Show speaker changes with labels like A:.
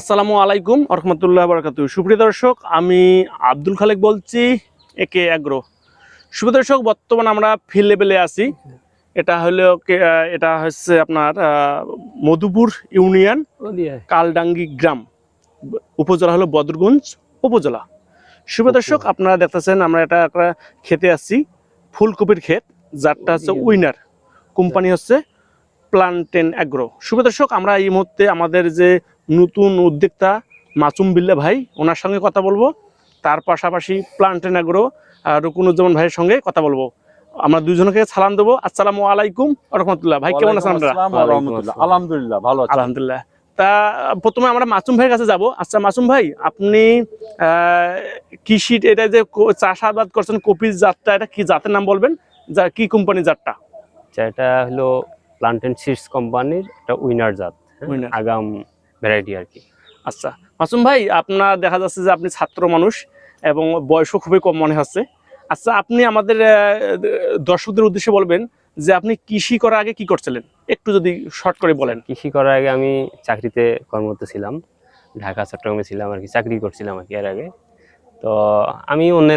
A: আসসালামু আলাইকুম রহমতুল্লাহ বারকাতু। সুপ্রিয় দর্শক আমি আব্দুল খালেক বলছি একে অ্যাগ্রো সুপ্রিয় দর্শক বর্তমানে আমরা ফিল্ড লেভেলে আছি। এটা হলো এটা হচ্ছে আপনার মধুপুর ইউনিয়ন কালডাঙ্গি গ্রাম। উপজেলা হলো বদরগঞ্জ উপজেলা। শুভ দর্শক আপনারা দেখতেছেন আমরা এটা একটা খেতে আসছি ফুলকপির ক্ষেত যারটা হচ্ছে উইনার। কোম্পানি হচ্ছে প্লান্টেন অ্যাগ্রো শুভ দর্শক আমরা এই মুহূর্তে আমাদের যে নতুন উদ্যোক্তা মাসুম বিল্লা ভাই ওনার সঙ্গে কথা বলব। তার পাশাপাশি প্লান্টেন অ্যাগ্রো রুকুনুজ্জামান ভাইয়ের সঙ্গে কথা বলব। আমরা দুজনকে সালাম দেবো। আসসালামু আলাইকুম রহমতুল্লাহ ভাই কেমন আছেন আপনারা।
B: আলহামদুলিল্লাহ ভালো
A: আলহামদুলিল্লাহ। তা প্রথমে আমরা মাসুম ভাইয়ের কাছে যাব। আচ্ছা মাসুম ভাই আপনি আহ, কৃষি এটা যে চাষাবাদ করছেন কপির জাতটা এটা কি জাতের নাম বলবেন? যা কি কোম্পানি জাতটা?
C: আচ্ছা এটা হলো প্লান্টেন সিডস কোম্পানির একটা উইনার জাত। হ্যাঁ? আগাম ভ্যারাইটি আর কি।
A: আচ্ছা মাসুম ভাই, আপনার দেখা যাচ্ছে যে আপনি ছাত্র মানুষ এবং বয়সও খুবই কম মনে হচ্ছে। আচ্ছা আপনি আমাদের দর্শকদের উদ্দেশ্যে বলবেন যে আপনি কৃষি করার আগে কি করছিলেন? একটু যদি শর্ট করে বলেন।
C: কৃষি করার আগে আমি চাকরিতে কর্মরত ছিলাম। ঢাকা, চট্টগ্রামে ছিলাম আর কি, চাকরি করছিলাম আর কি এর আগে। তো আমি অন্যের